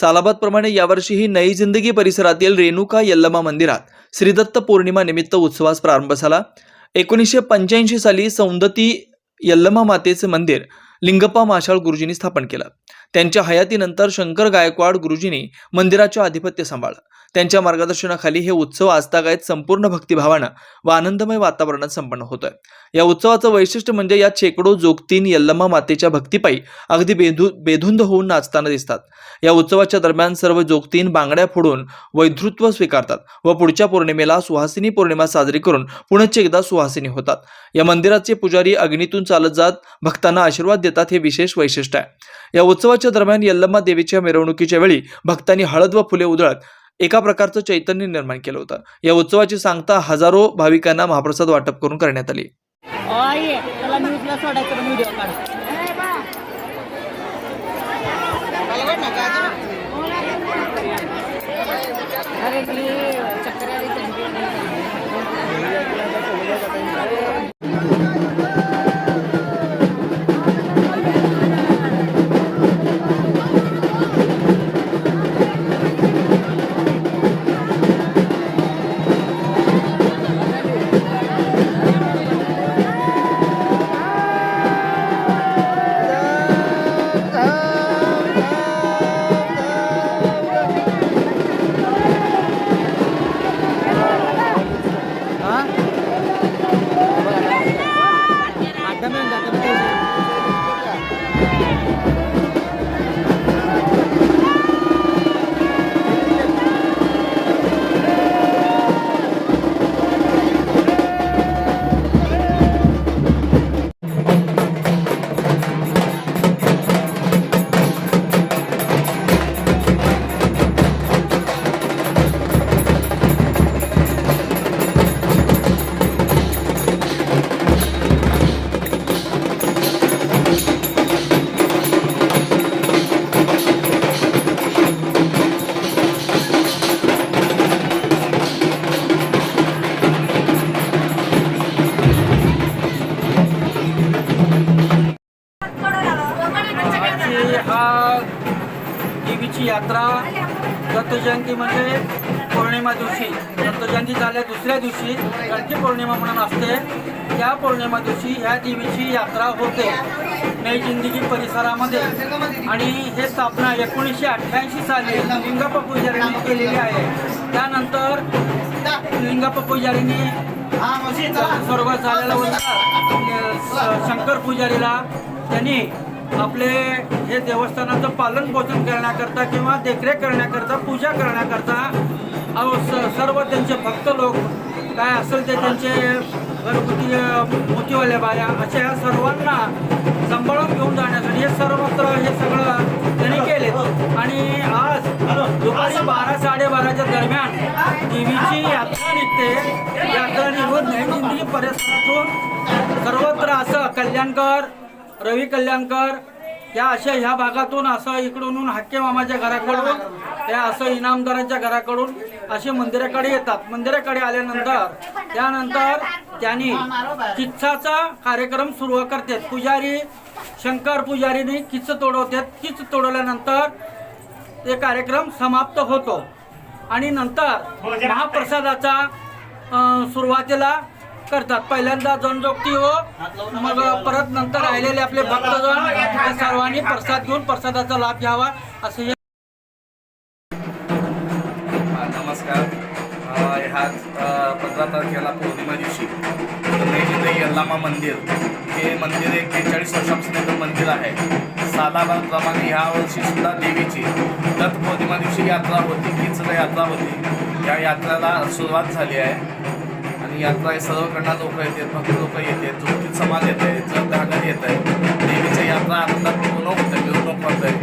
सालाबादप्रमाणे यावर्षीही नई जिंदगी परिसरातील रेणुका यल्लमा मंदिरात श्रीदत्त पौर्णिमा निमित्त उत्सवास प्रारंभ झाला. एकोणीसशे पंच्याऐंशी साली सौंदती यल्लमा मातेचे मंदिर लिंगप्पा माशाळ गुरुजींनी स्थापन केलं. त्यांच्या हयातीनंतर शंकर गायकवाड गुरुजींनी मंदिराचे आधिपत्य सांभाळलं. त्यांच्या मार्गदर्शनाखाली हे उत्सव आजतागायत संपूर्ण भक्तिभावानं व आनंदमय वातावरणात संपन्न होतोय. या उत्सवाचं वैशिष्ट्य म्हणजे या शेकडो जोगतीन यल्लमा मातेच्या भक्तीपायी अगदी बेधु बेधुंद होऊन नाचताना दिसतात. या उत्सवाच्या दरम्यान सर्व जोगतीन बांगड्या फोडून वैधृत्व स्वीकारतात व पुढच्या पौर्णिमेला सुहासिनी पौर्णिमा साजरी करून पुनश्च एकदा सुहासिनी होतात. या मंदिराचे पुजारी अग्नीतून चालत जात भक्तांना आशीर्वाद देतात हे विशेष वैशिष्ट्य आहे. या उत्सवाच्या दरम्यान यल्लम्मा देवीच्या मिरवणुकीच्या वेळी भक्तांनी हळद व फुले उधळत एका प्रकारचं चैतन्य निर्माण केलं होतं. या उत्सवाची सांगता हजारो भाविकांना महाप्रसाद वाटप करून करण्यात आली. यात्रा दत्तजयंती म्हणजे पौर्णिमा दिवशी दत्तजयंती झाल्या दुसऱ्या दिवशी गणकी पौर्णिमा म्हणून असते. त्या पौर्णिमा दिवशी ह्या देवीची यात्रा होते नई जिंदगी परिसरामध्ये. आणि हे स्थापना एकोणीसशे अठ्ठ्याऐंशी साली लिंगप्पा पुजारीने केलेली आहे. त्यानंतर लिंगप्पा पुजारीने स्वर्गात झालेला होता. शंकर पुजारीला त्यांनी आपले हे देवस्थानाचं पालन पोषण करण्याकरता किंवा देखरेख करण्याकरता पूजा करण्याकरता अव स सर्व त्यांचे भक्त लोक काय असेल ते त्यांचे घरगुती मोतीवाल्या बाया अशा ह्या सर्वांना सांभाळून घेऊन जाण्यासाठी हे सर्वत्र हे सगळं त्यांनी केले आणि आज दुपारी बारा साडेबाराच्या दरम्यान देवीची यात्रा निघते. यात्रा निघून नई परिसरातून सर्वत्र असं कल्याणकर रवी कल्याणकर या अशा ह्या भागातून असं इकडून हक्के मामाच्या घराकडून त्या असं इनामदारांच्या घराकडून असे मंदिराकडे येतात. मंदिराकडे आल्यानंतर त्यानंतर त्यांनी किच्चाचा कार्यक्रम सुरू करतात. पुजारी शंकर पुजारीने किच्च तोडवतात. किच्च तोडवल्यानंतर ते कार्यक्रम समाप्त होतो. आणि नंतर महाप्रसादाचा सुरुवातीला करतात. पहिल्यांदा जनजोगती हो. मग परत नंतर राहिलेले आपले भक्तजन या सर्वांनी प्रसाद घेऊन प्रसादाचा लाभ घ्यावा असं हे हा, नमस्कार. ह्या पंधरा तारखेला पौर्णिमा दिवशी नैजिंदई यल्लामा मंदिर हे मंदिर एक बेचाळीस वर्षापासून एक मंदिर आहे. सालाबादप्रमाणे ह्या वर्षी सुद्धा देवीची दत्त पौर्णिमा दिवशी यात्रा होती हीच यात्रा होती. या यात्रेला सुरुवात झाली आहे. आणि यात्रा हे सर्व करणार लोक येतात मग लोक येतात जोगतीत समाज येत आहे जग येत आहे देवीच्या यात्रा आनंदात पूर्ण होत आहे मिरवणूक होत आहे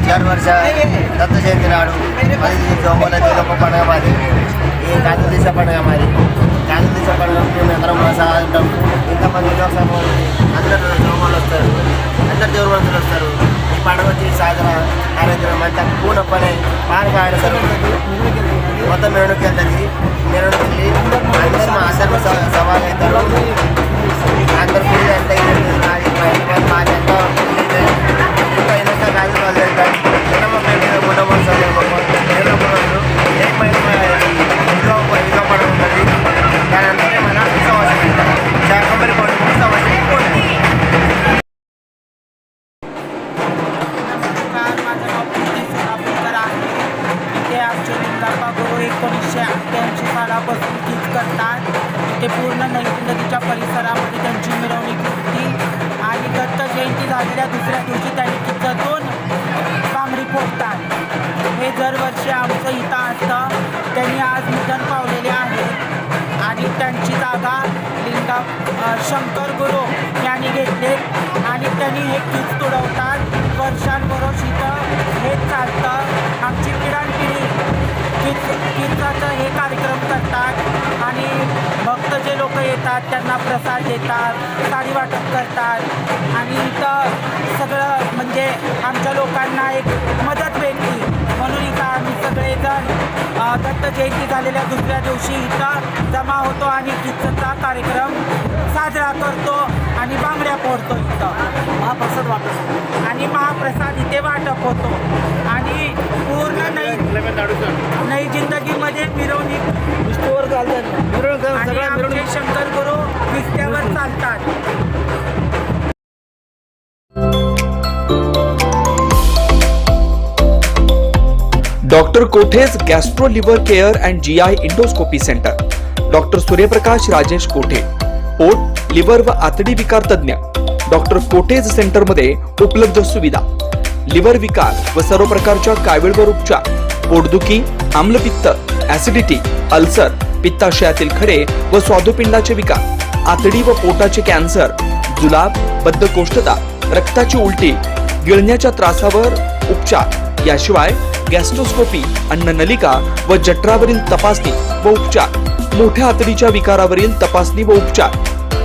चार वर्ष दत्त जयंती लाडू आणि जोमाला तिला पडगा मारे हे कांदुलीचा पडगा मारे कांदुलीचा पडगा नंतर मासा एकदम पण दिवसा अंदर जोमाला असतात अंदर मंत्र असतात పడవచ్చి సాధన కార్యక్రమం అంతా కూనప్పనే పానకాయన మొత్తం మెరుడుకి వెళ్తుంది. మెరుడుకి వెళ్ళి ते पूर्ण नदीच्या परिसरामध्ये त्यांची मिरवणूक होती. आणि दत्त जयंती झालेल्या दुसऱ्या दिवशी त्यांनी किचतून बांगडी फोडतात. हे दरवर्षी आमचं इथं असतं. त्यांनी आज निधन पावलेले आहे. आणि त्यांची जागा लिंगा शंकर गुरु यांनी घेतले. आणि त्यांनी हे कीच तुडवतात. वर्षांबरोबर इथं हेच चालतं. आमची पिढ्यानपिढी कीच कीचाचं हे कार्यक्रम करतात आणि भक्त जे लोक येतात त्यांना प्रसाद देतात साडी वाटप करतात. आणि इथं सगळं म्हणजे आमच्या लोकांना एक मदत भेटली. म्हणून इथं आम्ही सगळेजण दत्त जयंती झालेल्या दुसऱ्या दिवशी इथं जमा होतो आणि कीर्तनचा कार्यक्रम साजरा करतो आणि बांगड्या फोडतो इथं. महाप्रसाद वाटप आणि महाप्रसाद इथे वाटप होतो. आणि पूर्ण नई नई जिंदगीमध्ये मिरवणूक आणि आमचे शंकर गुरु विस्त्यावर चालतात. Doctor Kothe's gastro liver care and G I endoscopy centre. Doctor Suryaprakash Rajesh Kothe? पोट लिव्हर व आतडी विकार तज्ज्ञ डॉक्टर कोटेज सेंटरमध्ये उपलब्ध सुविधा. लिव्हर विकार व सर्व प्रकारच्या कावीळवर उपचार पोटदुखी आम्लपित्त ऍसिडिटी अल्सर पित्ताशयातील खडे व स्वादुपिंडाचे विकार आतडी व पोटाचे कॅन्सर जुलाब बद्धकोष्ठता रक्ताची उलटी गिळण्याच्या त्रासावर उपचार. याशिवाय गॅस्ट्रोस्कोपी अन्ननलिका व जठरावरील तपासणी व उपचार. मोठ्या आतडीच्या विकारावरील तपासणी व उपचार.